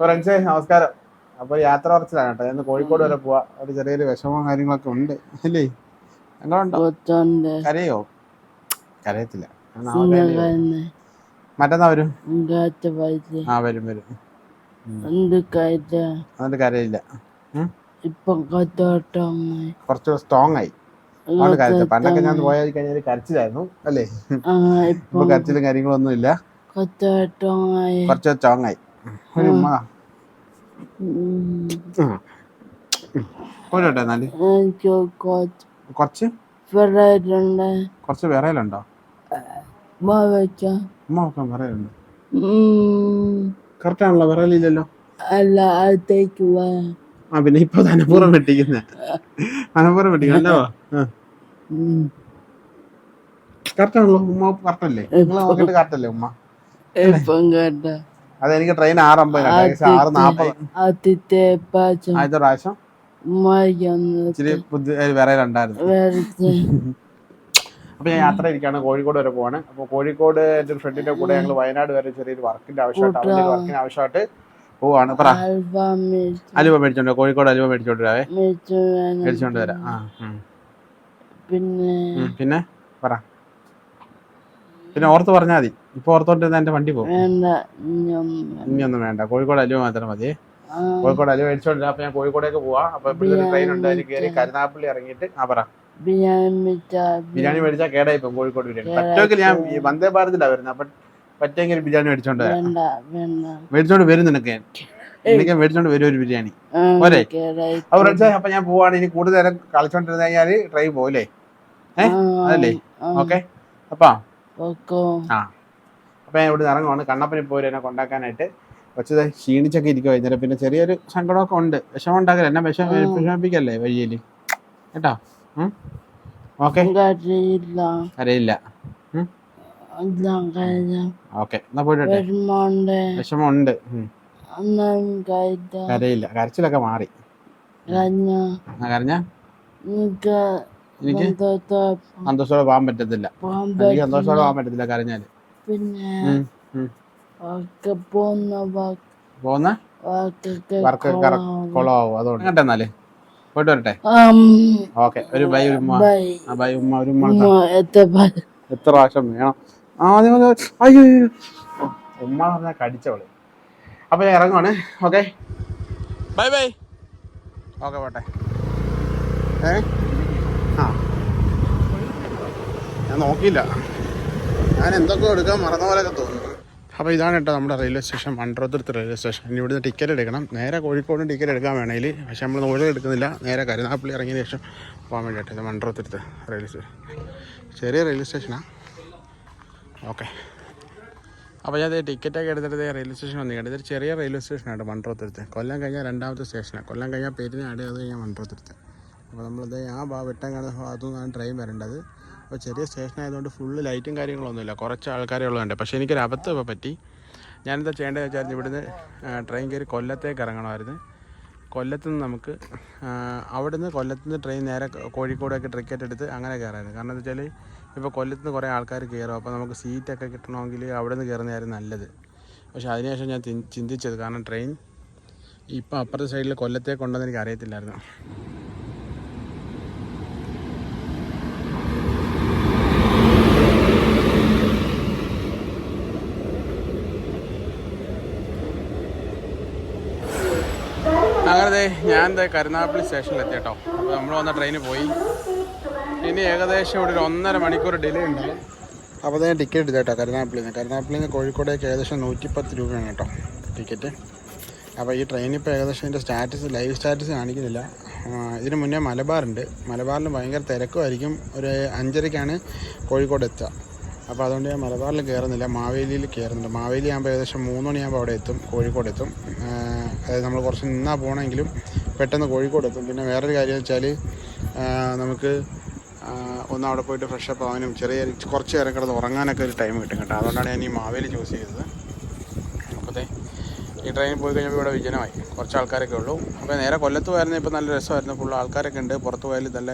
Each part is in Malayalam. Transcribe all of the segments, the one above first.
ഫ്രണ്ട്സേ നമസ്കാരം. അപ്പൊ യാത്ര കുറച്ചിലാണ് കേട്ടോ. ഞാൻ കോഴിക്കോട് വരെ പോവാ. ഒരു ചെറിയൊരു വിഷമവും കാര്യങ്ങളൊക്കെ ഉണ്ട്. അല്ലേ? കൊച്ചുണ്ട് കരയോ? കരയത്തില്ല. മറ്റന്നാ വരും. ആ വരും വരും. എന്നിട്ട് കരയില്ല. കുറച്ച് സ്ട്രോങ് ആയി. അതുകൊണ്ട് കരച്ചില്ല. പണ്ടൊക്കെ ഞാൻ പോയാൽ കഴിഞ്ഞാൽ കരച്ചിലായിരുന്നു. അല്ലേ? ഇപ്പൊ കരച്ചിലും കാര്യങ്ങളൊന്നും ഇല്ല കുറച്ച് സ്ട്രോങ് ആയി. ഒരു ഉമ്മ പോരട്ടെ എന്നാൽ? കുറച്ച് കുറച്ച് വിറയലുണ്ടോ ഉമ്മ വിറയലുണ്ട് കറക്റ്റ് ആണല്ലോ വിറയലില്ലല്ലോ അല്ല ആ പിന്നെ ഇപ്പൊ ധനപൂർവം വെട്ടിക്കുന്ന. ധനപൂർവം വെട്ടിക്കുന്നല്ലോ ഉം. കറക്റ്റ് ആണല്ലോ ഉമ്മ കറക്റ്റ് അല്ലേ? നിങ്ങൾ നോക്കിട്ട് കറക്റ്റ് അല്ലേ ഉമ്മ? ഇപ്പം കേട്ട അത് എനിക്ക് ട്രെയിൻ ആറ് അമ്പത് ആറ് നാപ്പത്. ആദ്യത്തെ പ്രാവശ്യം? ഇച്ചിരി വിറയലുണ്ടായിരുന്നു അപ്പൊ ഞാൻ യാത്ര ഇരിക്കുകയാണ് കോഴിക്കോട് വരെ പോവാണ്. അപ്പൊ കോഴിക്കോട് എന്റെ ഒരു ഫ്രണ്ടിന്റെ കൂടെ ഞങ്ങൾ വയനാട് വരെ ചെറിയൊരു വർക്കിന്റെ ആവശ്യമായിട്ട് അവന്റെ വർക്കിന് ആവശ്യമായിട്ട് പോവാണ്. പറ. അലുവ മേടിച്ചോണ്ട് കോഴിക്കോട് അലുവ മേടിച്ചോണ്ട് വരാവേ. മേടിച്ചു മേടിച്ചോണ്ട് വരാം. പിന്നെ പിന്നെ പറ. പിന്നെ ഓർത്ത് പറഞ്ഞാൽ മതി. ഇപ്പൊ ഓർത്തോണ്ടിരുന്ന എന്റെ വണ്ടി പോകും. ഇനി ഇനിയൊന്നും വേണ്ട. കോഴിക്കോട് അലുവ മാത്രം മതി. കോഴിക്കോട് അലുവ മേടിച്ചോണ്ട് വരാം. അപ്പൊ ഞാൻ കോഴിക്കോടേക്ക് പോവാ. അപ്പൊ ഇപ്പോഴത്തെ ട്രെയിൻ ഉണ്ട്. അതിന് കയറി കരുനാപ്പള്ളി ഇറങ്ങിയിട്ട് ആ പറ. ബിരിയാണി മേടിച്ച മേടിച്ചാൽ കേടായി പോകും കോഴിക്കോട് ബിരിയാണി. പറ്റുമെങ്കിൽ ഞാൻ വന്ദേ ഭാരതിലാ വരുന്നത് അപ്പൊ പറ്റുമെങ്കിൽ ബിരിയാണി മേടിച്ചോണ്ട് മേടിച്ചോണ്ട് വരും നിനക്ക്. എനിക്ക് മേടിച്ചോണ്ട് വരും ഒരു ബിരിയാണി. ഓരേ പോരെ? കേടായി. അപ്പൊ ഞാൻ പോവാണ്. ഇനി കൂടുതൽ നേരം കളിച്ചോണ്ടിരുന്ന കഴിഞ്ഞാൽ ട്രെയിൻ ആ, അതല്ലേ? ഓക്കെ. അപ്പാ. ആ. അപ്പൊ ഞാൻ ഇവിടെ ഇറങ്ങുവാണ്. കണ്ണപ്പനെ പോയി എന്നെ കൊണ്ടാക്കാനായിട്ട്. കുറച്ച് ക്ഷീണിച്ചൊക്കെ ഇരിക്കും വൈകുന്നേരം പിന്നെ ചെറിയൊരു സങ്കടമൊക്കെ ഉണ്ട്. വിഷമം ഉണ്ടാക്കല എന്നെ വിഷമ. വിഷമിപ്പിക്കല്ലേ വഴിയിൽ? കേട്ടോ? ഓക്കെ. അറിയില്ല ഓക്കെ. എന്നാ പോയിട്ട് കരയില്ല. കരച്ചിലൊക്കെ മാറി. കരഞ്ഞ? എനിക്ക് എനിക്ക് സന്തോഷം സന്തോഷത്തോടെ പോകാൻ പറ്റത്തില്ല. എനിക്ക് സന്തോഷത്തോടെ പോകാൻ പറ്റത്തില്ല കരഞ്ഞാൽ. പിന്നെ വർക്ക് കുളമാവും അതുകൊണ്ട്. കേട്ടെ എന്നാൽ പോയിട്ട് വരട്ടെ. ഓക്കെ. ഒരു ബൈ ഒരു ഉമ്മ. ബൈ. ഉമ്മ ഒരു ഉമ്മ എത്ര പ്രാവശ്യം വേണം? ആദ്യം അയ്യോ. ഉമ്മ പറഞ്ഞാൽ കടിച്ചവൾ. അപ്പൊ ഞാൻ ഇറങ്ങുവാണ്. ഓക്കെ. Bye bye. ഓക്കെ പോട്ടെ. ഏ ആ ഞാൻ നോക്കിയില്ല. ഞാൻ എന്തൊക്കെ എടുക്കാൻ മറന്ന പോലെയൊക്കെ തോന്നുന്നു. അപ്പോൾ ഇതാണ് കേട്ടോ നമ്മുടെ railway station Munroethuruthu railway station. ഇനി ഇവിടുന്ന് ടിക്കറ്റ് എടുക്കണം. നേരെ കോഴിക്കോട് ടിക്കറ്റ് എടുക്കാൻ വേണമെങ്കിൽ പക്ഷേ നമ്മൾ നോഴി എടുക്കുന്നില്ല. നേരെ കരുനാപ്പള്ളി ഇറങ്ങിയതിന് ശേഷം പോകാൻ വേണ്ടിയിട്ട് ഇത് മൺട്രോത്തുരുത്ത് റെയിൽവേ സ്റ്റേഷൻ ചെറിയ റെയിൽവേ സ്റ്റേഷനാണ് ഓക്കെ. അപ്പോൾ ഞാൻ ടിക്കറ്റൊക്കെ എടുത്തിട്ട് റെയിൽവേ സ്റ്റേഷൻ വന്നു ഇതൊരു ചെറിയ റെയിൽവേ സ്റ്റേഷനാണ് മൺട്രോത്തുരുത്ത് കൊല്ലം കഴിഞ്ഞാൽ രണ്ടാമത്തെ സ്റ്റേഷനാണ്. കൊല്ലം കഴിഞ്ഞാൽ പെരിനാട് അത് കഴിഞ്ഞാൽ മൺട്രോത്തുരുത്ത് അപ്പോൾ നമ്മളിത് ആ ഭാ വെട്ടം കാണുന്ന ഭാഗത്തു നിന്നാണ് ട്രെയിൻ വരേണ്ടത് അപ്പോൾ ചെറിയ സ്റ്റേഷൻ ആയതുകൊണ്ട് ഫുള്ള് ലൈറ്റും കാര്യങ്ങളൊന്നുമില്ല കുറച്ച് ആൾക്കാരെ ഉള്ളതുണ്ട് പക്ഷേ എനിക്കൊരു അബദ്ധം പറ്റി. ഞാനെന്താ ചെയ്യേണ്ടത് വെച്ചാൽ ഇവിടുന്ന് ട്രെയിൻ കയറി കൊല്ലത്തേക്ക് ഇറങ്ങണമായിരുന്നു. കൊല്ലത്ത് നിന്ന് നമുക്ക് അവിടുന്ന് കൊല്ലത്ത് നിന്ന് ട്രെയിൻ നേരെ കോഴിക്കോടൊക്കെ ടിക്കറ്റ് എടുത്ത് അങ്ങനെ കയറായിരുന്നു. കാരണം എന്താ വെച്ചാൽ ഇപ്പോൾ കൊല്ലത്ത് നിന്ന് കുറേ ആൾക്കാർ കയറും. അപ്പോൾ നമുക്ക് സീറ്റൊക്കെ കിട്ടണമെങ്കിൽ അവിടെ നിന്ന് കയറുന്നതായിരുന്നു നല്ലത്. പക്ഷേ അതിനുശേഷം ഞാൻ ചിന്തിച്ചത് കാരണം ട്രെയിൻ ഇപ്പോൾ അപ്പുറത്തെ സൈഡിൽ കൊല്ലത്തേക്ക് ഉണ്ടെന്ന് എനിക്ക് അറിയത്തില്ലായിരുന്നു ദേ ഞാൻ ദേ കരുനാഗപ്പള്ളി സ്റ്റേഷനിൽ എത്തി കേട്ടോ അപ്പോൾ നമ്മൾ വന്ന ട്രെയിന് പോയി. ഇനി ഏകദേശം ഇവിടെ ഒരു ഒന്നര മണിക്കൂർ ഡിലേ ഉണ്ട്. അപ്പോൾ ഞാൻ ടിക്കറ്റ് എടുത്തു കേട്ടോ കരുനാഗപ്പള്ളിയിൽ നിന്ന്. കരുനാഗപ്പള്ളിയിൽ നിന്ന് കോഴിക്കോടേക്ക് ഏകദേശം നൂറ്റിപ്പത്ത് രൂപയാണ് കേട്ടോ ടിക്കറ്റ് അപ്പോൾ ഈ ട്രെയിൻ ഇപ്പോൾ ഏകദേശം ഇതിന്റെ സ്റ്റാറ്റസ് ലൈവ് സ്റ്റാറ്റസ് കാണിക്കുന്നില്ല. ഇതിന് മുന്നേ മലബാറുണ്ട്. മലബാറിൽ ഭയങ്കര തിരക്കുമായിരിക്കും. ഒരു അഞ്ചരയ്ക്കാണ് കോഴിക്കോട് എത്തുക. അപ്പോൾ അതുകൊണ്ട് ഞാൻ മലബാറിൽ കയറുന്നില്ല മാവേലിയിൽ കയറുന്നുണ്ട് മാവേലി ആകുമ്പോൾ ഏകദേശം മൂന്ന് മണിയാകുമ്പോൾ അവിടെ എത്തും. കോഴിക്കോട് എത്തും. അതായത് നമ്മൾ കുറച്ച് നിന്നാൽ പോകണമെങ്കിലും പെട്ടെന്ന് കോഴിക്കോട് എത്തും. പിന്നെ വേറൊരു കാര്യം വെച്ചാൽ നമുക്ക് ഒന്ന് അവിടെ പോയിട്ട് ഫ്രഷ് അപ്പ് ആവാനും ചെറിയ കുറച്ച് നേരം കിടന്ന് ഉറങ്ങാനൊക്കെ ഒരു ടൈം കിട്ടും കേട്ടോ. അതുകൊണ്ടാണ് ഞാൻ ഈ മാവേലി ചൂസ് ചെയ്തത്. അപ്പോഴത്തെ ഈ ട്രെയിനിൽ പോയി കഴിഞ്ഞപ്പോൾ ഇവിടെ വിജനമായി. കുറച്ച് ആൾക്കാരൊക്കെ ഉള്ളൂ. അപ്പോൾ നേരെ കൊല്ലത്ത് പോയായിരുന്നു. ഇപ്പോൾ നല്ല രസമായിരുന്നു. ഫുൾ ആൾക്കാരൊക്കെ ഉണ്ട്. പുറത്ത് പോയാലും നല്ല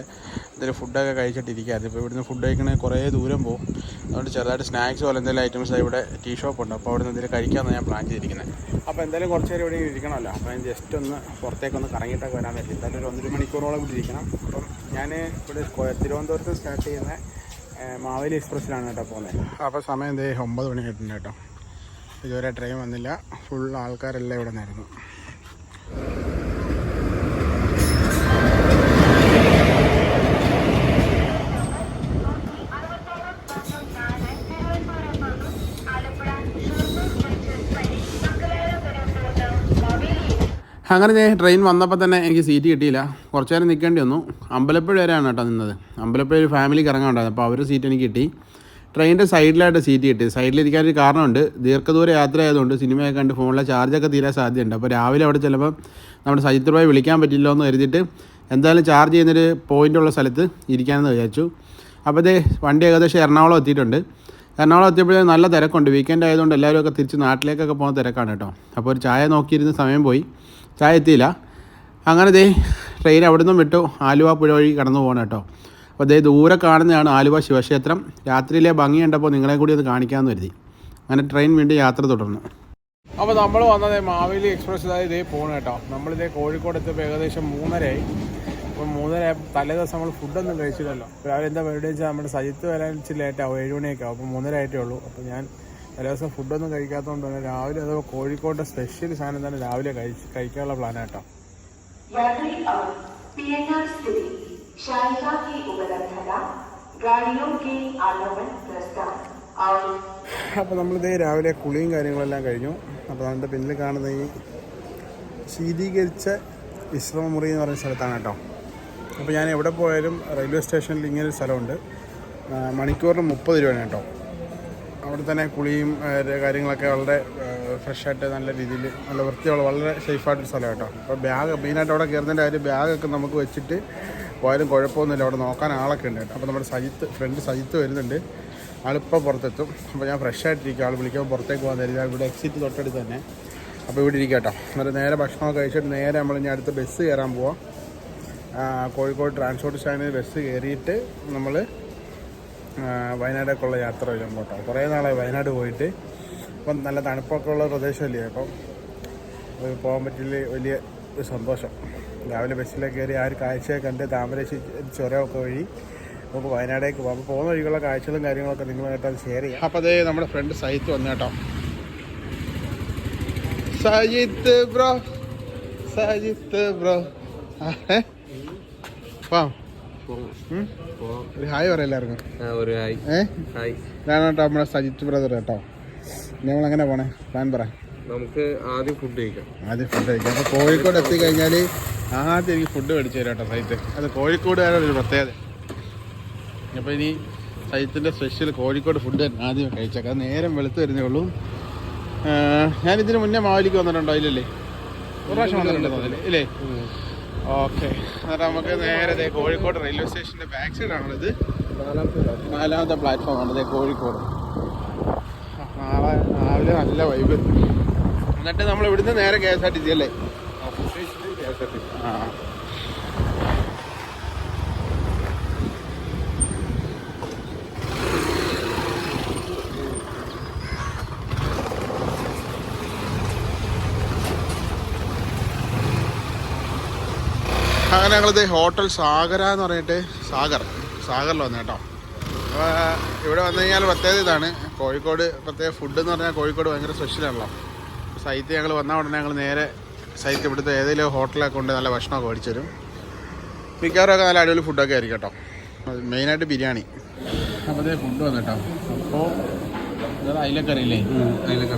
എന്തെങ്കിലും ഫുഡൊക്കെ കഴിച്ചിട്ടിരിക്കുകയായിരുന്നു. ഇപ്പോൾ ഇവിടുന്ന് ഫുഡ് കഴിക്കണമെങ്കിൽ കുറേ ദൂരം പോകും അതുകൊണ്ട് ചെറുതായിട്ട് സ്നാക്സ് പോലെ എന്തെങ്കിലും ഐറ്റംസ് ഇവിടെ ടീ ഷോപ്പ് ഉണ്ട്. അപ്പോൾ അവിടെ നിന്ന് എന്തെങ്കിലും കഴിക്കാമെന്ന് ഞാൻ പ്ലാൻ ചെയ്തിരിക്കുന്നത് അപ്പോൾ എന്തായാലും കുറച്ച് നേരം ഇവിടെ ഇരിക്കണമല്ലോ. അപ്പോൾ ഞാൻ ജസ്റ്റ് ഒന്ന് പുറത്തേക്കൊന്ന് കറങ്ങിയിട്ടൊക്കെ വരാൻ പറ്റും എന്തായാലും ഒരു ഒന്നര മണിക്കൂറോളം ഇവിടെ ഇരിക്കണം. അപ്പം ഞാൻ ഇവിടെ തിരുവനന്തപുരത്ത് സ്റ്റാർട്ട് ചെയ്യുന്ന മാവേലി എക്സ്പ്രസ്സിലാണ് കേട്ടോ പോകുന്നത് അപ്പോൾ സമയം എന്തേ? ഒമ്പത് മണി കിട്ടുന്നുണ്ട് കേട്ടോ. ഇതുവരെ ട്രെയിൻ വന്നില്ല. ഫുൾ ആൾക്കാരെല്ലാം ഇവിടെ നിന്നായിരുന്നു. അങ്ങനെ ഞാൻ ട്രെയിൻ വന്നപ്പോൾ തന്നെ എനിക്ക് സീറ്റ് കിട്ടിയില്ല. കുറച്ച് നേരം നിൽക്കേണ്ടി വന്നു. അമ്പലപ്പുഴ വരെയാണ് കേട്ടോ നിന്നത്. അമ്പലപ്പുഴ ഒരു ഫാമിലി കറങ്ങാണ്ടായിരുന്നു അപ്പോൾ അവർ സീറ്റ് എനിക്ക് കിട്ടി. ട്രെയിനിന്റെ സൈഡിലായിട്ട് സീറ്റ് കിട്ടി. സൈഡിലിരിക്കാനൊരു കാരണമുണ്ട്. ദീർഘദൂര യാത്ര ആയതുകൊണ്ട് സിനിമയൊക്കെ കണ്ട് ഫോണിലെ ചാർജൊക്കെ തീരാൻ സാധ്യതയുണ്ട്. അപ്പോൾ രാവിലെ അവിടെ ചിലപ്പോൾ നമ്മുടെ സജിത്ത് ഭായി വിളിക്കാൻ പറ്റില്ല എന്ന് കരുതിയിട്ട് എന്തായാലും ചാർജ് ചെയ്യുന്നൊരു പോയിന്റുള്ള സ്ഥലത്ത് ഇരിക്കാമെന്ന് വിചാരിച്ചു. അപ്പോൾ ഇതേ വണ്ടി ഏകദേശം എറണാകുളം എത്തിയിട്ടുണ്ട്. എറണാകുളം എത്തിയപ്പോഴേ നല്ല തിരക്കുണ്ട്. വീക്കെൻഡ് ആയതുകൊണ്ട് എല്ലാവരും ഒക്കെ തിരിച്ച് നാട്ടിലേക്കൊക്കെ പോകുന്ന തിരക്കാണ് കേട്ടോ. അപ്പോൾ ഒരു ചായ നോക്കിയിരുന്ന സമയം പോയി. ചായ എത്തിയില്ല അങ്ങനെ ദേ ട്രെയിൻ അവിടെ നിന്നും വിട്ടു. ആലുവ പുഴ വഴി കടന്നു പോകണം കേട്ടോ. അപ്പോൾ ദേ ദൂരെ കാണുന്നതാണ് ആലുവ ശിവക്ഷേത്രം. രാത്രിയിലെ ഭംഗി കണ്ടപ്പോൾ നിങ്ങളെ കൂടി അത് കാണിക്കാമെന്ന് കരുതി. അങ്ങനെ ട്രെയിൻ വീണ്ടും യാത്ര തുടർന്നു. അപ്പോൾ നമ്മൾ വന്നത് മാവേലി എക്സ്പ്രസ് ഇതേ പോകണം കേട്ടോ. നമ്മളിതേ കോഴിക്കോട് എത്തിയപ്പോൾ ഏകദേശം മൂന്നരയായി. അപ്പോൾ മൂന്നര തലേ ദിവസം നമ്മൾ ഫുഡൊന്നും കഴിച്ചില്ലല്ലോ. രാവിലെ എന്താ പരിപാടി വെച്ചാൽ നമ്മുടെ സജിത്ത് വരാൻ ഇച്ചിരി ലേറ്റാവും ഏഴ് മണിയൊക്കെ ആവും. അപ്പോൾ മൂന്നര ആയിട്ടേ ഉള്ളൂ. അപ്പോൾ ഞാൻ എല്ലാ ദിവസം ഫുഡൊന്നും കഴിക്കാത്തതുകൊണ്ട് തന്നെ രാവിലെ അഥവാ കോഴിക്കോട്ടെ സ്പെഷ്യൽ സാധനം തന്നെ രാവിലെ കഴിച്ച് കഴിക്കാനുള്ള പ്ലാനാട്ടോ അപ്പോൾ നമ്മളിതേ രാവിലെ കുളിയും കാര്യങ്ങളെല്ലാം കഴിഞ്ഞു. അപ്പോൾ നമ്മുടെ പിന്നിൽ കാണുന്ന ഈ ശീതീകരിച്ച വിശ്രമമുറി എന്ന് പറയുന്ന സ്ഥലത്താണ് കേട്ടോ അപ്പോൾ ഞാൻ എവിടെ പോയാലും റെയിൽവേ സ്റ്റേഷനിൽ ഇങ്ങനൊരു സ്ഥലമുണ്ട്. മണിക്കൂറിന് മുപ്പത് രൂപയാണ് കേട്ടോ അവിടെ തന്നെ കുളിയും കാര്യങ്ങളൊക്കെ വളരെ ഫ്രഷായിട്ട് നല്ല രീതിയിൽ നല്ല വൃത്തിയുള്ള വളരെ സേഫായിട്ടൊരു സ്ഥലം കേട്ടോ അപ്പോൾ ബാഗ് മെയിനായിട്ട് അവിടെ കയറുന്നതിന്റെ കാര്യം ബാഗൊക്കെ നമുക്ക് വെച്ചിട്ട് പോയാലും കുഴപ്പമൊന്നുമില്ല. അവിടെ നോക്കാൻ ആളൊക്കെ ഉണ്ട് കേട്ടോ. അപ്പോൾ നമ്മുടെ സജിത്ത് ഫ്രണ്ട് സജിത്ത് വരുന്നുണ്ട്. ആളിപ്പോൾ പുറത്തെത്തും. അപ്പോൾ ഞാൻ ഫ്രഷായിട്ടിരിക്കും ആൾ വിളിക്കുമ്പോൾ പുറത്തേക്ക് പോകാൻ തരിക ഇവിടെ എക്സിറ്റ് തൊട്ടടുത്ത് തന്നെ. അപ്പോൾ ഇവിടെ ഇരിക്കാം കേട്ടോ. എന്നിട്ട് നേരെ ഭക്ഷണമൊക്കെ കഴിച്ചിട്ട് നേരെ നമ്മൾ ഇനി അടുത്ത ബസ് കയറാൻ പോവാം. കോഴിക്കോട് ട്രാൻസ്പോർട്ട് സ്റ്റാൻഡിൽ ബസ് കയറിയിട്ട് നമ്മൾ വയനാടേക്കുള്ള യാത്ര വരും കേട്ടോ കുറേ നാളായി വയനാട് പോയിട്ട്. അപ്പം നല്ല തണുപ്പൊക്കെ ഉള്ള പ്രദേശമല്ലേ? അപ്പം പോകാൻ പറ്റില്ല? വലിയ ഒരു സന്തോഷം. രാവിലെ ബസ്സിലേക്ക് കയറി ആ ഒരു കാഴ്ചയൊക്കെ കണ്ട് താമരശ്ശേരി ചുരമൊക്കെ വഴി നമുക്ക് വയനാടേക്ക് പോകാം. അപ്പോൾ പോകുന്ന വഴിക്കുള്ള കാഴ്ചകളും കാര്യങ്ങളൊക്കെ നിങ്ങളുമായിട്ട് അത് ഷെയർ ചെയ്യാം. അപ്പോൾ അതേ നമ്മുടെ ഫ്രണ്ട് സജിത്ത് വന്നു കേട്ടോ. സജിത്ത് ബ്രോ സജിത്ത് ബ്രോ ഉം? ഒരു ഹായ് പറയാം എല്ലാവർക്കും. ഒരു ഹായ്. ഏ? ഹായ്. ഇതാണ് കേട്ടോ നമ്മുടെ സജിത്ത് ബ്രദർ കേട്ടോ. നമ്മൾ അങ്ങനെ പോണേ? പ്ലാൻ പറ. നമുക്ക് ആദ്യം ഫുഡ് കഴിക്കാം. ആദ്യം ഫുഡ് കഴിക്കാം. അപ്പോൾ കോഴിക്കോട് എത്തിക്കഴിഞ്ഞാൽ ആദ്യം എനിക്ക് ഫുഡ് മേടിച്ചു തരാം കേട്ടോ സൈറ്റ് അത് കോഴിക്കോടുകാരുടെ ഒരു പ്രത്യേകത. അപ്പോൾ ഇനി സൈറ്റിന്റെ സ്പെഷ്യൽ കോഴിക്കോട് ഫുഡ് ആദ്യം കഴിച്ചേക്കാം. അത് നേരം വെളുത്ത് വരുന്നേ ഉള്ളൂ. ഞാൻ ഇതിന് മുന്നേ മാവലിക്ക് വന്നിട്ടുണ്ടോ ഇല്ലല്ലേ ഒരു പ്രാവശ്യം വന്നിട്ടുണ്ടോ ഇല്ലേ? ഓക്കെ. എന്നിട്ട് നമുക്ക് നേരെ കോഴിക്കോട് റെയിൽവേ സ്റ്റേഷന്റെ ബാക്ക് സൈഡാണിത് നാലാമത്തെ പ്ലാറ്റ്ഫോമാണ് ഇതേ കോഴിക്കോട്. നാളെ രാവിലെ നല്ല വൈബ് എന്നിട്ട് നമ്മൾ ഇവിടുന്ന് നേരെ K S R T C അല്ലേ ആ. അങ്ങനെ ഞങ്ങളിത് ഹോട്ടൽ സാഗര എന്ന് പറഞ്ഞിട്ട് സാഗർ സാഗറിൽ വന്നു കേട്ടോ. ഇവിടെ വന്നു കഴിഞ്ഞാൽ പ്രത്യേകത ഇതാണ് കോഴിക്കോട് പ്രത്യേക ഫുഡ് എന്ന് പറഞ്ഞാൽ കോഴിക്കോട് ഭയങ്കര സ്പെഷ്യലാണല്ലോ സൈറ്റ് ഞങ്ങൾ വന്ന ഉടനെ ഞങ്ങൾ നേരെ സൈറ്റ് ഇവിടുത്തെ ഏതെങ്കിലും ഹോട്ടലൊക്കെ കൊണ്ട് നല്ല ഭക്ഷണമൊക്കെ മേടിച്ചു തരും. മിക്കവാറൊക്കെ നല്ല അടിപൊളി ഫുഡൊക്കെ ആയിരിക്കും കേട്ടോ. മെയിനായിട്ട് ബിരിയാണി. അപ്പോൾ ഫുഡ് വന്നു കേട്ടോ. അപ്പോൾ ഇത് അയിലക്കറിയില്ലേ അതിലൊക്കെ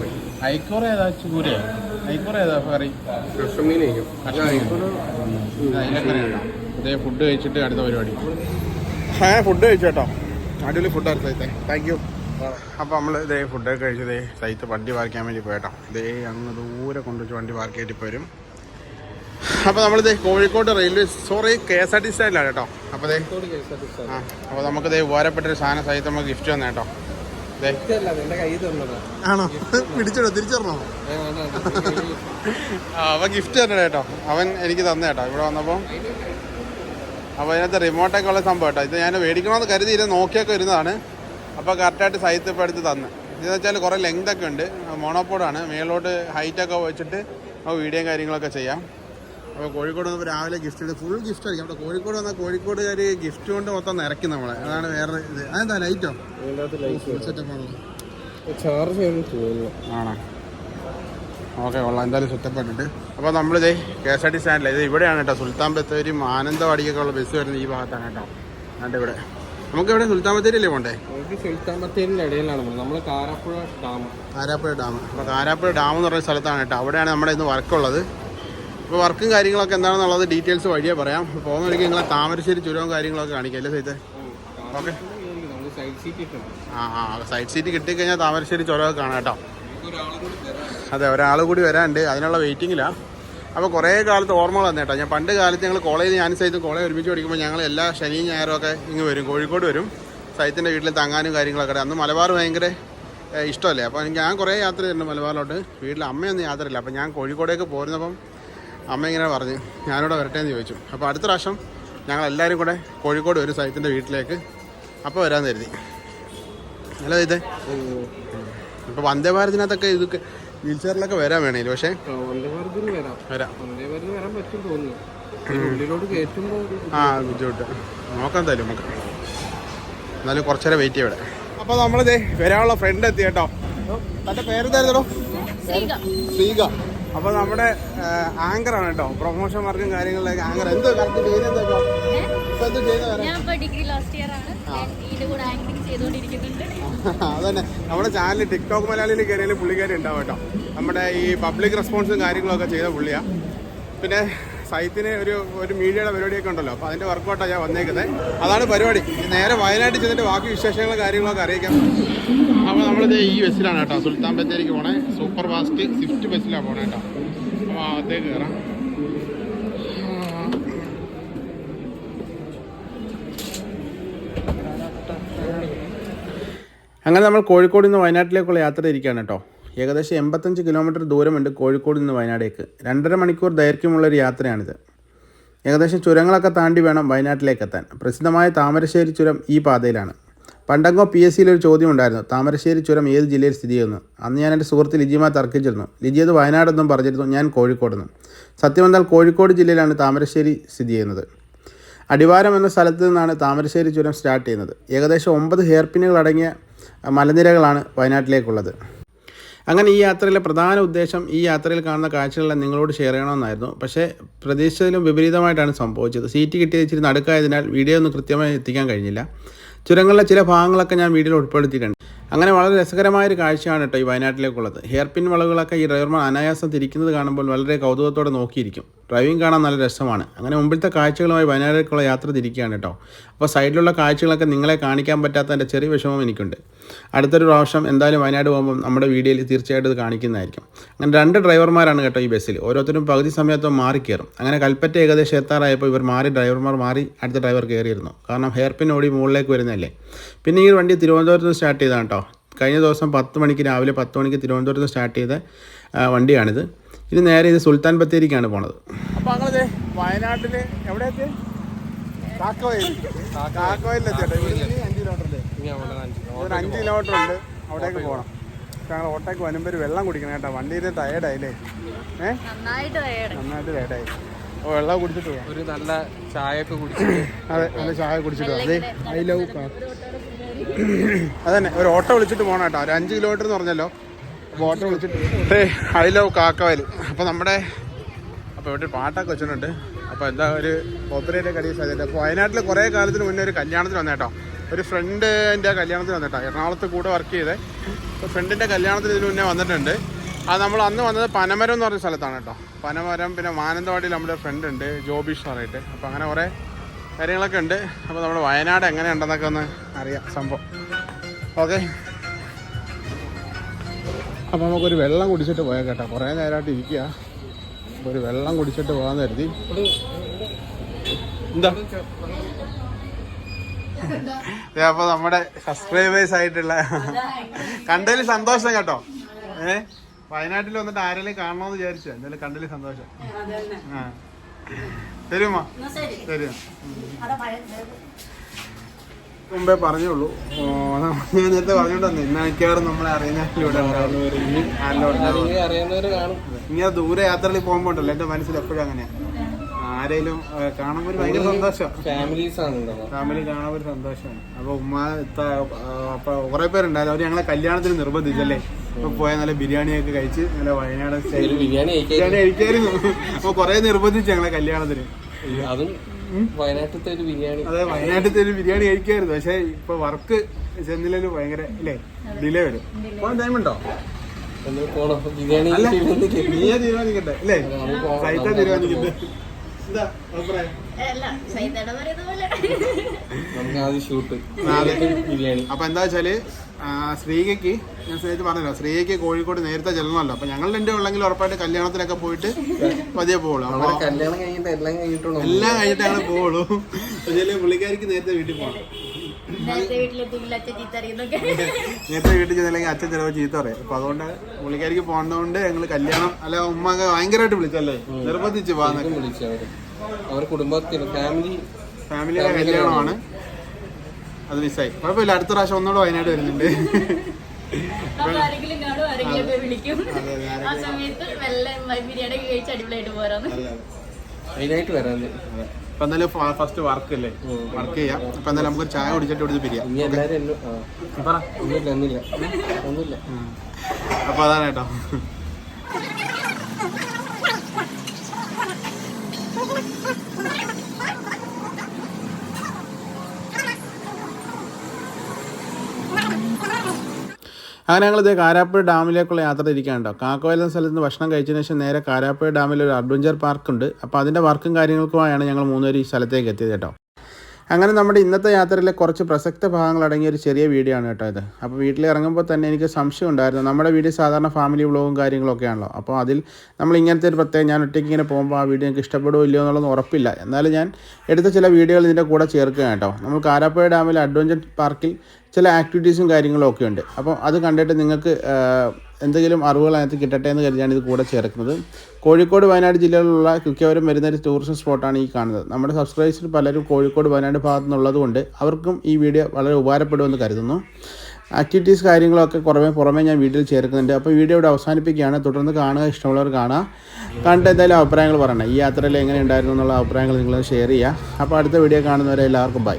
ഐക്കോറ ഏതാ? ചൂരയോ ഐക്കോറ ഏതാ കറി ഇതേ ഫുഡ് കഴിച്ചിട്ട് അടുത്ത പരിപാടി. ആ ഫുഡ് കഴിച്ചു കേട്ടോ അടിപൊളി ഫുഡായിരുന്നു സൈത്തെ. താങ്ക് യു അപ്പോൾ നമ്മൾ ഇതേ ഫുഡൊക്കെ കഴിച്ചു ഇതേ സൈത്ത് വണ്ടി പാർക്കാൻ വേണ്ടി പോയിട്ടോ. ഇതേ അങ്ങ് ദൂരെ കൊണ്ടുവച്ച് വണ്ടി പാർക്ക് ചെയ്തിട്ട് പോരും അപ്പോൾ നമ്മളിത് Kozhikode railway sorry K S R T സ്റ്റാൻഡിലാണ് കേട്ടോ. അപ്പോൾ ആ അപ്പോൾ നമുക്ക് ദേ ഉപകാരപ്പെട്ടൊരു സാധനം സഹിതം നമുക്ക് ഗിഫ്റ്റ് തന്നെ കേട്ടോ ആണോ? പിടിച്ചോ തിരിച്ചറിഞ്ഞോ? അവ അവൻ ഗിഫ്റ്റ് തന്നെ കേട്ടോ. അവൻ എനിക്ക് തന്നെ കേട്ടോ. ഇവിടെ വന്നപ്പോൾ അപ്പോൾ അതിനകത്ത് റിമോട്ടൊക്കെ ഉള്ള സംഭവം കേട്ടോ. ഇത് ഞാൻ മേടിക്കണമെന്ന് കരുതി ഇത് നോക്കിയൊക്കെ വരുന്നതാണ്. അപ്പോൾ കറക്റ്റായിട്ട് സൈത്ത് ഇപ്പോൾ എടുത്ത് തന്ന്. ഇതെന്ന് വെച്ചാൽ കുറേ ലെങ്ത് ഒക്കെ ഉണ്ട്. മോണോപ്പോഡാണ് മേലോട്ട് ഹൈറ്റൊക്കെ വെച്ചിട്ട് നമുക്ക് വീഡിയോയും കാര്യങ്ങളൊക്കെ ചെയ്യാം. അപ്പോൾ കോഴിക്കോട് വന്നപ്പോൾ രാവിലെ ഗിഫ്റ്റ് എടുത്ത് ഫുൾ ഗിഫ്റ്റ് ആയിരിക്കും. അവിടെ കോഴിക്കോട് വന്നാൽ കോഴിക്കോടുകാർ ഗിഫ്റ്റ് കൊണ്ട് മൊത്തം നിറയ്ക്കും നമ്മളെ. അതാണ് വേറെ ഇത്. അതെന്താ ലൈറ്റോ ചാർജ് ആണോ. ഓക്കെ കൊള്ളാം. എന്തായാലും സെറ്റപ്പ് ആയിട്ടുണ്ട് അപ്പോൾ നമ്മളിതേ കെ എസ് ആർ ടി സ്റ്റാൻഡിൽ ഇത് ഇവിടെയാണ് കേട്ടോ. സുൽത്താൻ ബത്തേരി മാനന്തവാടിക്കൊക്കെ ഉള്ള ബസ് വരുന്നത് ഈ ഭാഗത്താണ് കേട്ടോ. അതുകൊണ്ട് ഇവിടെ. നമുക്ക് ഇവിടെ സുൽത്താൻ ബത്തേരിയല്ലേ പോണ്ടേ? നമുക്ക് സുൽത്താൻ ബത്തേരിന്റെ ഇടയിലാണ് നമ്മൾ കാരാപ്പുഴ ഡാം. കാരാപ്പുഴ ഡാം. അപ്പോൾ കാരാപ്പുഴ ഡാം എന്ന് പറയുന്ന സ്ഥലത്താണ് കേട്ടോ. അവിടെയാണ് നമ്മുടെ ഇന്ന് വർക്കുള്ളത് അപ്പോൾ വർക്കും കാര്യങ്ങളൊക്കെ എന്താണെന്നുള്ളത് ഡീറ്റെയിൽസ് വഴിയേ പറയാം. പോകുന്ന വഴിക്ക് നിങ്ങളെ താമരശ്ശേരി ചുരവും കാര്യങ്ങളൊക്കെ കാണിക്കാം അല്ലേ ഓക്കെ. സീറ്റ് ഇട്ടുണ്ട് ആ ആ സൈഡ് സീറ്റ് കിട്ടിക്കഴിഞ്ഞാൽ താമരശ്ശേരി ചുരമൊക്കെ കാണാം കേട്ടോ. അതെ ഒരാൾ കൂടി വരാനുണ്ട്. അതിനുള്ള വെയിറ്റിങ്ങിലാണ് അപ്പോൾ കുറേ കാലത്ത് ഓർമ്മകൾ തന്നെ കേട്ടോ. ഞാൻ പണ്ട് കാലത്ത് ഞങ്ങൾ കോളേജിൽ ഞാൻ സൈത്തും കോളേജ് ഒരുമിച്ച് പഠിക്കുമ്പോൾ ഞങ്ങൾ എല്ലാ ശനിയും ഞായറും ഒക്കെ ഇങ്ങ് വരും. കോഴിക്കോട് വരും. സൈത്തിന്റെ വീട്ടിൽ തങ്ങാനും കാര്യങ്ങളൊക്കെ അന്ന് മലബാർ ഭയങ്കര ഇഷ്ടമല്ലേ? അപ്പോൾ ഞാൻ കുറേ യാത്ര ചെയ്യുന്നുണ്ട് മലബാറിലോട്ട്. വീട്ടിൽ അമ്മയൊന്നും യാത്രയില്ല. അപ്പോൾ ഞാൻ കോഴിക്കോടേക്ക് പോരുന്നപ്പം അമ്മ ഇങ്ങനെ പറഞ്ഞു ഞാനിവിടെ വരട്ടെ എന്ന് ചോദിച്ചു. അപ്പോൾ അടുത്ത പ്രാവശ്യം ഞങ്ങൾ എല്ലാവരും കൂടെ കോഴിക്കോട് ഒരു സൈത്തിന്റെ വീട്ടിലേക്ക് അപ്പോൾ വരാൻ കരുതി. അല്ല ഇത് ഇപ്പോൾ വന്ദേ ഭാരതിനകത്തൊക്കെ ഇതൊക്കെ വീൽ ചെയറിലൊക്കെ വരാൻ വേണേലും? പക്ഷേ വരാം. ആ ബുദ്ധിമുട്ട്. നോക്കാം എന്തായാലും നമുക്ക്. എന്നാലും കുറച്ചേരം വെയിറ്റ് ചെയ്യാം ഇവിടെ അപ്പോൾ നമ്മളിത് വരാനുള്ള ഫ്രണ്ട് എത്തി കേട്ടോ. തന്റെ പേരെന്തായിരുന്നോ? ശ്രീക. അപ്പോൾ നമ്മുടെ ആങ്കർ ആണ് കേട്ടോ പ്രൊമോഷൻ വർക്കും കാര്യങ്ങളിലൊക്കെ ആങ്കർ എന്തോ കറക്റ്റ് ചെയ്യുന്നത് ഇപ്പൊ എന്ത് ചെയ്യുന്ന ഞാൻ ഇപ്പൊ ലാസ്റ്റ് ഇയർ ആണ്. ഞാൻ ഇതിന്റെ കൂടെ ചെയ്തുകൊണ്ടിരിക്കുന്നുണ്ട് അതന്നെ. നമ്മുടെ ചാനൽ ടിക്ടോക്ക് മലയാളിയിൽ കയറിയാലും പുള്ളിക്കാരി ഉണ്ടാവും കേട്ടോ നമ്മുടെ ഈ പബ്ലിക് റെസ്പോൺസും കാര്യങ്ങളൊക്കെ ചെയ്ത പുള്ളിയാ. പിന്നെ സൈത്തിന് ഒരു ഒരു മീഡിയയുടെ പരിപാടിയൊക്കെ ഉണ്ടല്ലോ. അപ്പോൾ അതിന്റെ വർക്കൗട്ടാണ് ഞാൻ വന്നേക്കുന്നത് അതാണ് പരിപാടി. നേരെ വയനാട്ടിൽ ചെന്നിട്ട് ബാക്കി വിശേഷങ്ങളും കാര്യങ്ങളൊക്കെ അറിയിക്കാം. അപ്പോൾ നമ്മളിത് ഈ ബസ്സിലാണ് കേട്ടോ. സുൽത്താൻ ബത്തേരിക്ക് പോണേ. സൂപ്പർ ഫാസ്റ്റ് സ്വിഫ്റ്റ് ബസ്സിലാണ് പോണേ കേട്ടോ. അപ്പോൾ അകത്തേക്ക് കയറാം അങ്ങനെ നമ്മൾ കോഴിക്കോട് നിന്ന് വയനാട്ടിലേക്കുള്ള യാത്ര ഇരിക്കുകയാണ് കേട്ടോ. ഏകദേശം എൺപത്തഞ്ച് കിലോമീറ്റർ ദൂരമുണ്ട് കോഴിക്കോട് നിന്ന് വയനാടേക്ക്. രണ്ടര മണിക്കൂർ ദൈർഘ്യമുള്ള ഒരു യാത്രയാണിത്. ഏകദേശം ചുരങ്ങളൊക്കെ താണ്ടി വേണം വയനാട്ടിലേക്ക് എത്താൻ പ്രസിദ്ധമായ താമരശ്ശേരി ചുരം ഈ പാതയിലാണ്. പണ്ടങ്ങോ പി എസ് സിയിൽ ഒരു ചോദ്യം ഉണ്ടായിരുന്നു താമരശ്ശേരി ചുരം ഏത് ജില്ലയിൽ സ്ഥിതി ചെയ്യുന്നു? അന്ന് ഞാൻ എന്റെ സുഹൃത്ത് ലിജിയുമായി തർക്കിച്ചിരുന്നു. ലിജി അത് വയനാടെന്നും പറഞ്ഞിരുന്നു. ഞാൻ കോഴിക്കോടെന്നും. സത്യം എന്നാൽ കോഴിക്കോട് ജില്ലയിലാണ് താമരശ്ശേരി സ്ഥിതി ചെയ്യുന്നത്. അടിവാരം എന്ന സ്ഥലത്ത് നിന്നാണ് താമരശ്ശേരി ചുരം സ്റ്റാർട്ട് ചെയ്യുന്നത്. ഏകദേശം ഒമ്പത് ഹെയർപിന്നുകൾ അടങ്ങിയ മലനിരകളാണ് വയനാട്ടിലേക്കുള്ളത്. അങ്ങനെ ഈ യാത്രയിലെ പ്രധാന ഉദ്ദേശം ഈ യാത്രയിൽ കാണുന്ന കാഴ്ചകളെല്ലാം നിങ്ങളോട് ഷെയർ ചെയ്യണമെന്നായിരുന്നു. പക്ഷേ പ്രതീക്ഷിച്ചതിലും വിപരീതമായിട്ടാണ് സംഭവിച്ചത്. സീറ്റ് കിട്ടിയത് ഇച്ചിരി നടുക്കായതിനാൽ വീഡിയോ ഒന്നും കൃത്യമായി എത്തിക്കാൻ കഴിഞ്ഞില്ല. ചുരങ്ങളിലെ ചില ഭാഗങ്ങളൊക്കെ ഞാൻ വീഡിയോയിൽ ഉൾപ്പെടുത്തിയിട്ടുണ്ട്. അങ്ങനെ വളരെ രസകരമായ ഒരു കാഴ്ചയാണ് കേട്ടോ ഈ വയനാട്ടിലേക്കുള്ളത്. ഹെയർപിൻ വളവുകളൊക്കെ ഈ ഡ്രൈവർമാർ അനായാസം തിരിക്കുന്നത് കാണുമ്പോൾ വളരെ കൗതുകത്തോടെ നോക്കിയിരിക്കും. ഡ്രൈവിംഗ് കാണാൻ നല്ല രസമാണ്. അങ്ങനെ മുമ്പിലത്തെ കാഴ്ചകളുമായി വയനാട്ടിലേക്കുള്ള യാത്ര തിരിക്കുകയാണ് കേട്ടോ. അപ്പോൾ സൈഡിലുള്ള കാഴ്ചകളൊക്കെ നിങ്ങളെ കാണിക്കാൻ പറ്റാത്തതിന്റെ ചെറിയ വിഷമം എനിക്കുണ്ട്. അടുത്തൊരു പ്രാവശ്യം എന്തായാലും വയനാട് പോകുമ്പോൾ നമ്മുടെ വീഡിയോയിൽ തീർച്ചയായിട്ടും ഇത് കാണിക്കുന്നതായിരിക്കും. അങ്ങനെ രണ്ട് ഡ്രൈവർമാരാണ് കേട്ടോ ഈ ബസ്സിൽ. ഓരോരുത്തരും പകുതി സമയത്തും മാറി കയറും അങ്ങനെ കൽപ്പറ്റ ഏകദേശം എത്താറായപ്പോൾ ഇവർ മാറി ഡ്രൈവർമാർ മാറി അടുത്ത ഡ്രൈവർ കയറിയിരുന്നു. കാരണം ഹെയർ പിൻ ഓടി മുകളിലേക്ക് വരുന്നതല്ലേ. പിന്നെ ഈ വണ്ടി തിരുവനന്തപുരത്ത് സ്റ്റാർട്ട് ചെയ്താണ് കേട്ടോ. കഴിഞ്ഞ ദിവസം പത്ത് മണിക്ക് രാവിലെ പത്ത് മണിക്ക് തിരുവനന്തപുരത്ത് സ്റ്റാർട്ട് ചെയ്ത വണ്ടിയാണിത്. ഇത് നേരെ ഇത് സുൽത്താൻ ബത്തേരിക്കാണ് പോണത്. അപ്പോൾ അങ്ങനെ വയനാട്ടിൽ എവിടെ എത്തി കാക്കവയൽ. കാക്കവയലിലെത്തി കേട്ടോ ഇവിടെ അഞ്ച് കിലോമീറ്റർ ഇനി അവിടെ ഒരു അഞ്ച് കിലോമീറ്റർ ഉണ്ട് അവിടേക്ക് പോകണം പക്ഷെ ഞങ്ങൾ ഓട്ടോക്ക് വരുമ്പോൾ ഒരു വെള്ളം കുടിക്കണം കേട്ടോ. വണ്ടിയിൽ ടയേർഡായില്ലേ ഏഹ് നന്നായിട്ട് ടയേർഡായി വെള്ളം കുടിച്ചിട്ട് ഒരു നല്ല ചായ ഒക്കെ കുടിച്ചിട്ട് അതെ നല്ല ചായ കുടിച്ചിട്ട് അതെ ഐ ലവ് അതന്നെ ഒരു ഓട്ടോ വിളിച്ചിട്ട് പോകണം കേട്ടോ. ഒരു അഞ്ച് കിലോമീറ്റർ എന്ന് പറഞ്ഞല്ലോ. ഓട്ടോ വിളിച്ചിട്ട് ഐ ലവ് കാക്കവൽ അപ്പോൾ നമ്മുടെ അപ്പോൾ ഇവിടെ പാട്ടൊക്കെ വെച്ചിട്ടുണ്ട്. അപ്പോൾ എന്താ ഒരു ഒത്തിരിയുടെ കടിയ സാധ്യത അപ്പോൾ വയനാട്ടിൽ കുറേ കാലത്തിന് മുന്നേ ഒരു കല്യാണത്തിന് വന്നേട്ടോ. ഒരു ഫ്രണ്ടിന്റെ കല്യാണത്തിന് വന്നേട്ടോ. എറണാകുളത്ത് കൂടെ വർക്ക് ചെയ്ത്. അപ്പോൾ ഫ്രണ്ടിന്റെ കല്യാണത്തിന് ഇതിന് മുന്നേ വന്നിട്ടുണ്ട്. അത് നമ്മൾ അന്ന് വന്നത് പനമരം എന്ന് പറഞ്ഞ സ്ഥലത്താണ് കേട്ടോ. പനമരം പിന്നെ മാനന്തവാടിയിൽ നമ്മുടെ ഫ്രണ്ട് ഉണ്ട് ജോബിഷ് പറയിട്ട് അപ്പോൾ അങ്ങനെ കുറേ കാര്യങ്ങളൊക്കെ ഉണ്ട്. അപ്പോൾ നമ്മുടെ വയനാട് എങ്ങനെയുണ്ടെന്നൊക്കെ ഒന്ന് അറിയാം സംഭവം. ഓക്കെ. അപ്പോൾ നമുക്കൊരു വെള്ളം കുടിച്ചിട്ട് പോയാൽ കേട്ടോ. കുറേ നേരമായിട്ട് ഇരിക്കുക അപ്പോൾ ഒരു വെള്ളം കുടിച്ചിട്ട് പോകാൻ കരുതി. എന്താ? ദേ, അപ്പൊ നമ്മുടെ സബ്സ്ക്രൈബേഴ്സ് ആയിട്ടുള്ള കണ്ടതിൽ സന്തോഷം കേട്ടോ. ഏ? വയനാട്ടിൽ വന്നിട്ട് ആരെങ്കിലും കാണണമെന്ന് വിചാരിച്ചു എന്തായാലും കണ്ടതിൽ സന്തോഷം. ആ. ശരിയമ്മ തരും മുമ്പേ പറഞ്ഞോളൂ ഞാൻ നേരത്തെ പറഞ്ഞോണ്ട് വന്നു ഇന്ന് മിക്കവാറും നമ്മളെ അറിയുന്ന ഇങ്ങനെ ദൂരെ യാത്രകളിൽ പോകുമ്പോ ഉണ്ടല്ലോ എന്റെ മനസ്സിൽ എപ്പോഴും അങ്ങനെയാ. ആരേലും കാണുമ്പോൾ കാണുമ്പോ ഒരു ഭയങ്കര സന്തോഷം. ഫാമിലി കാണാൻ ഒരു സന്തോഷമാണ്. അപ്പൊ ഉമ്മ കുറെ പേരുണ്ടായിരുന്നു. അവർ ഞങ്ങളെ കല്യാണത്തിന് നിർബന്ധിച്ചല്ലേ? അപ്പൊ പോയ നല്ല ബിരിയാണിയൊക്കെ കഴിച്ച് നല്ല വയനാട് സ്റ്റൈൽ ബിരിയാണി കഴിക്കായിരുന്നു. അപ്പൊ കുറെ നിർബന്ധിച്ചു ഞങ്ങളെ കല്യാണത്തിന്. അതും വയനാട്ടിലത്തെ ഒരു ബിരിയാണി. അതെ വയനാട്ടിലത്തെ ഒരു ബിരിയാണി കഴിക്കായിരുന്നു. പക്ഷെ ഇപ്പൊ വർക്ക് ചെന്നില്ലേലും ഭയങ്കര ഇല്ലേ ഡിലേ വരും. പോകാൻ ടൈം ഉണ്ടോ? ബിരിയാണി അല്ല. നീയാ തീരുമാനിക്കട്ടെ. അല്ലേ സൈറ്റാ തീരുമാനിക്കട്ടെ. എന്താ അഭിപ്രായം? അപ്പൊ എന്താ വെച്ചാൽ ശ്രീകയ്ക്ക് ഞാൻ സ്നേഹിച്ച് പറഞ്ഞല്ലോ ശ്രീകയ്ക്ക് കോഴിക്കോട് നേരത്തെ ചെല്ലണമല്ലോ. അപ്പൊ ഞങ്ങൾ എന്റെ ഉള്ളെങ്കിൽ ഉറപ്പായിട്ട് കല്യാണത്തിനൊക്കെ പോയിട്ട് പതിയെ പോകുള്ളൂ എല്ലാം കഴിഞ്ഞിട്ടാണ് എല്ലാം കഴിഞ്ഞിട്ട് ഞങ്ങൾ പോകുള്ളൂ പക്ഷേ പുള്ളിക്കാരിക്ക് നേരത്തെ വീട്ടിൽ പോകണം നേരത്തെ വീട്ടിൽ ചെന്നില്ലെങ്കിൽ അച്ഛൻ ചിലവ് ചീത്ത പറയും. അപ്പൊ അതുകൊണ്ട് പുള്ളിക്കാരിക്ക് പോകുന്നതുകൊണ്ട് ഞങ്ങൾ കല്യാണം അല്ല ഉമ്മ ഭയങ്കരമായിട്ട് വിളിച്ചല്ലേ? നിർബന്ധിച്ച് പോകാന്നൊക്കെ വിളിച്ചു ഫാമിലി ഫാമിലിയുടെ കല്യാണമാണ്. അത് മിസ്സായി. കുഴപ്പമില്ല അടുത്ത പ്രാവശ്യം ഒന്നുകൂടെ വയനാട് വരുന്നുണ്ട്. അതിനായിട്ട് വരാൻ അപ്പൊ എന്തായാലും ഫസ്റ്റ് വർക്ക് അല്ലേ വർക്ക് ചെയ്യാം. അപ്പൊ എന്തായാലും നമുക്ക് ചായ കുടിച്ചിട്ട് ഇവിടുന്ന് പിരിയാം. അപ്പൊ അതാണ് കേട്ടോ. അങ്ങനെ ഞങ്ങൾ ഇതേ കാരാപ്പുഴ ഡാമിലേക്കുള്ള യാത്ര ഇരിക്കാനുണ്ടോ കാക്കോയിൽ എന്ന സ്ഥലത്ത് നിന്ന് ഭക്ഷണം കഴിച്ചതിന് ശേഷം നേരെ കാരാപ്പുഴ ഡാമിൽ ഒരു അഡ്വഞ്ചർ പാർക്ക് ഉണ്ട് അപ്പോൾ അതിന്റെ വർക്കും കാര്യങ്ങൾക്കുമായാണ് ഞങ്ങൾ മൂന്നുപേരും ഈ സ്ഥലത്തേക്ക് എത്തിയത് കേട്ടോ. അങ്ങനെ നമ്മുടെ ഇന്നത്തെ യാത്രയിലെ കുറച്ച് പ്രസക്ത ഭാഗങ്ങൾ അടങ്ങിയ ഒരു ചെറിയ വീഡിയോ ആണ് കേട്ടോ ഇത്. അപ്പോൾ വീട്ടിൽ ഇറങ്ങുമ്പോൾ തന്നെ എനിക്ക് സംശയം ഉണ്ടായിരുന്നു. നമ്മുടെ വീഡിയോ സാധാരണ ഫാമിലി വ്ളോഗും കാര്യങ്ങളൊക്കെ ആണല്ലോ. അപ്പോൾ അതിൽ നമ്മൾ ഇങ്ങനത്തെ ഒരു പ്രത്യേകം ഞാൻ ഒറ്റയ്ക്ക് ഇങ്ങനെ പോകുമ്പോൾ ആ വീഡിയോ എനിക്ക് ഇഷ്ടപ്പെടുമോ ഇല്ലയോ എന്നുള്ളത് ഉറപ്പില്ല. എന്നാലും ഞാൻ എടുത്ത ചില വീഡിയോകൾ ഇതിന്റെ കൂടെ ചേർക്കുക കേട്ടോ. നമ്മൾ കാരാപ്പുഴ ഡാമിൽ അഡ്വഞ്ചർ പാർക്കിൽ ചില ആക്ടിവിറ്റീസും കാര്യങ്ങളും ഒക്കെ ഉണ്ട്. അപ്പോൾ അത് കണ്ടിട്ട് നിങ്ങൾക്ക് എന്തെങ്കിലും അറിവുകൾ അതിനകത്ത് കിട്ടട്ടെ എന്ന് കരുതിയാണ് ഇത് കൂടെ ചേർക്കുന്നത്. കോഴിക്കോട് വയനാട് ജില്ലകളിലുള്ള മിക്കവരും വരുന്ന ഒരു ടൂറിസം സ്പോട്ടാണ് ഈ കാണുന്നത്. നമ്മുടെ സബ്സ്ക്രൈബേഴ്സിൽ പലരും കോഴിക്കോട് വയനാട് ഭാഗത്തു നിന്നുള്ളത് കൊണ്ട് അവർക്കും ഈ വീഡിയോ വളരെ ഉപകാരപ്പെടുമെന്ന് കരുതുന്നു. ആക്ടിവിറ്റീസ് കാര്യങ്ങളൊക്കെ കുറവേ പുറമേ ഞാൻ വീഡിയോയിൽ ചേർക്കുന്നുണ്ട്. അപ്പോൾ വീഡിയോ ഇവിടെ അവസാനിപ്പിക്കുകയാണ്. തുടർന്ന് കാണുക ഇഷ്ടമുള്ളവർ കാണുക. കണ്ട് എന്തായാലും അഭിപ്രായങ്ങൾ പറയണം. ഈ യാത്രയിൽ എങ്ങനെ ഉണ്ടായിരുന്നു എന്നുള്ള അഭിപ്രായങ്ങൾ നിങ്ങൾ ഷെയർ ചെയ്യുക. അപ്പോൾ അടുത്ത വീഡിയോ കാണുന്നവരെ എല്ലാവർക്കും ബൈ